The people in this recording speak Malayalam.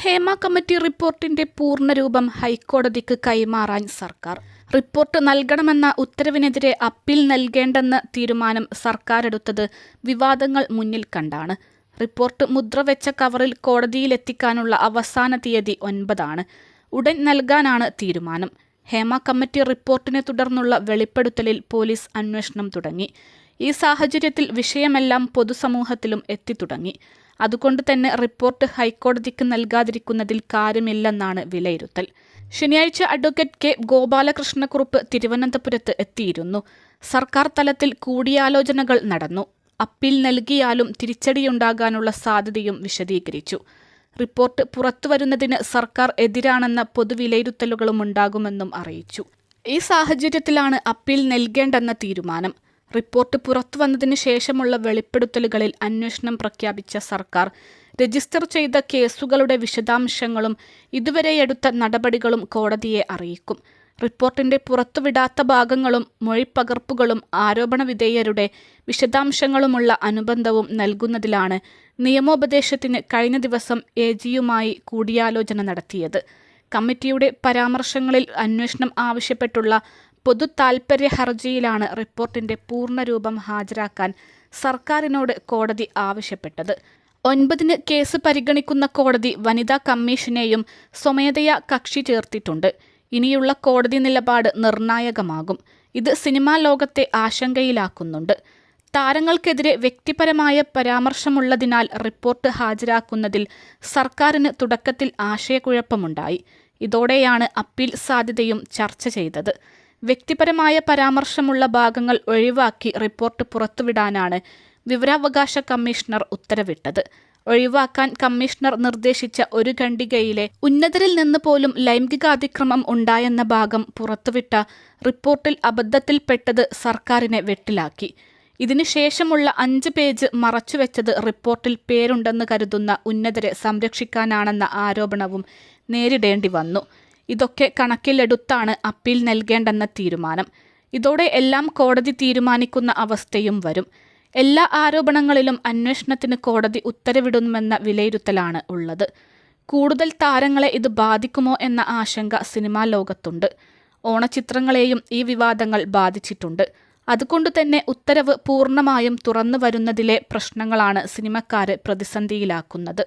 ഹേമ കമ്മിറ്റി റിപ്പോർട്ടിന്റെ പൂർണരൂപം ഹൈക്കോടതിക്ക് കൈമാറാൻ സർക്കാർ. റിപ്പോർട്ട് നൽകണമെന്ന ഉത്തരവിനെതിരെ അപ്പീൽ നൽകേണ്ടെന്ന തീരുമാനം സർക്കാർ എടുത്തത് വിവാദങ്ങൾ മുന്നിൽ കണ്ടാണ്. റിപ്പോർട്ട് മുദ്രവെച്ച കവറിൽ കോടതിയിലെത്തിക്കാനുള്ള അവസാന തീയതി ഒൻപതാണ്. ഉടൻ നൽകാനാണ് തീരുമാനം. ഹേമ കമ്മിറ്റി റിപ്പോർട്ടിനെ തുടർന്നുള്ള വെളിപ്പെടുത്തലിൽ പോലീസ് അന്വേഷണം തുടങ്ങി. ഈ സാഹചര്യത്തിൽ വിഷയമെല്ലാം പൊതുസമൂഹത്തിലും എത്തിത്തുടങ്ങി അതുകൊണ്ട് തന്നെ റിപ്പോർട്ട് ഹൈക്കോടതിക്ക് നൽകാതിരിക്കുന്നതിൽ കാര്യമില്ലെന്നാണ് വിലയിരുത്തൽ. ശനിയാഴ്ച അഡ്വക്കേറ്റ് കെ ഗോപാലകൃഷ്ണക്കുറുപ്പ് തിരുവനന്തപുരത്ത് എത്തിയിരുന്നു. സർക്കാർ തലത്തിൽ കൂടിയാലോചനകൾ നടന്നു. അപ്പീൽ നൽകിയാലും തിരിച്ചടിയുണ്ടാകാനുള്ള സാധ്യതയും വിശദീകരിച്ചു. റിപ്പോർട്ട് പുറത്തുവരുന്നതിന് സർക്കാർ എതിരാണെന്ന പൊതുവിലയിരുത്തലുകളും ഉണ്ടാകുമെന്നും അറിയിച്ചു. ഈ സാഹചര്യത്തിലാണ് അപ്പീൽ നൽകേണ്ടെന്ന തീരുമാനം. റിപ്പോർട്ട് പുറത്തുവന്നതിന് ശേഷമുള്ള വെളിപ്പെടുത്തലുകളിൽ അന്വേഷണം പ്രഖ്യാപിച്ച സർക്കാർ. രജിസ്റ്റർ ചെയ്ത കേസുകളുടെ വിശദാംശങ്ങളും ഇതുവരെ എടുത്ത നടപടികളും കോടതിയെ അറിയിക്കും. റിപ്പോർട്ടിന്റെ പുറത്തുവിടാത്ത ഭാഗങ്ങളും മൊഴിപ്പകർപ്പുകളും ആരോപണ വിധേയരുടെ വിശദാംശങ്ങളുമുള്ള അനുബന്ധവും നൽകുന്നതിലാണ് നിയമോപദേശത്തിന് കഴിഞ്ഞ ദിവസം എ ജിയുമായി കൂടിയാലോചന നടത്തിയത്. കമ്മിറ്റിയുടെ പരാമർശങ്ങളിൽ അന്വേഷണം ആവശ്യപ്പെട്ടുള്ള പൊതു താൽപ്പര്യ ഹർജിയിലാണ് റിപ്പോർട്ടിന്റെ പൂർണരൂപം ഹാജരാക്കാൻ സർക്കാരിനോട് കോടതി ആവശ്യപ്പെട്ടത്. ഒൻപതിന് കേസ് പരിഗണിക്കുന്ന കോടതി വനിതാ കമ്മീഷനെയും സ്വമേധയാ കക്ഷി ചേർത്തിട്ടുണ്ട്. ഇനിയുള്ള കോടതി നിലപാട് നിർണായകമാകും. ഇത് സിനിമാ ലോകത്തെ ആശങ്കയിലാക്കുന്നുണ്ട്. താരങ്ങൾക്കെതിരെ വ്യക്തിപരമായ പരാമർശമുള്ളതിനാൽ റിപ്പോർട്ട് ഹാജരാക്കുന്നതിൽ സർക്കാരിന് തുടക്കത്തിൽ ആശയക്കുഴപ്പമുണ്ടായി. ഇതോടെയാണ് അപ്പീൽ സാധ്യതയും ചർച്ച ചെയ്തത്. വ്യക്തിപരമായ പരാമർശമുള്ള ഭാഗങ്ങൾ ഒഴിവാക്കി റിപ്പോർട്ട് പുറത്തുവിടാനാണ് വിവരാവകാശ കമ്മീഷണർ ഉത്തരവിട്ടത്. ഒഴിവാക്കാൻ കമ്മീഷണർ നിർദ്ദേശിച്ച ഒരു ഖണ്ഡികയിലെ ഉന്നതരിൽ നിന്ന് പോലും ലൈംഗികാതിക്രമം ഉണ്ടായെന്ന ഭാഗം പുറത്തുവിട്ട റിപ്പോർട്ടിൽ അബദ്ധത്തിൽപ്പെട്ടത് സർക്കാരിനെ വെട്ടിലാക്കി. ഇതിനുശേഷമുള്ള അഞ്ച് പേജ് മറച്ചുവെച്ചത് റിപ്പോർട്ടിൽ പേരുണ്ടെന്ന് കരുതുന്ന ഉന്നതരെ സംരക്ഷിക്കാനാണെന്ന ആരോപണവും നേരിടേണ്ടി വന്നു ഇതൊക്കെ കണക്കിലെടുത്താണ് അപ്പീൽ നൽകേണ്ടെന്ന തീരുമാനം. ഇതോടെ എല്ലാം കോടതി തീരുമാനിക്കുന്ന അവസ്ഥയും വരും. എല്ലാ ആരോപണങ്ങളിലും അന്വേഷണത്തിന് കോടതി ഉത്തരവിടുമെന്ന വിലയിരുത്തലാണ് ഉള്ളത്. കൂടുതൽ താരങ്ങളെ ഇത് ബാധിക്കുമോ എന്ന ആശങ്ക സിനിമാ ലോകത്തുണ്ട്. ഓണചിത്രങ്ങളെയും ഈ വിവാദങ്ങൾ ബാധിച്ചിട്ടുണ്ട്. അതുകൊണ്ട് തന്നെ ഉത്തരവ് പൂർണമായും തുറന്നു വരുന്നതിലെ പ്രശ്നങ്ങളാണ് സിനിമക്കാരെ പ്രതിസന്ധിയിലാക്കുന്നത്.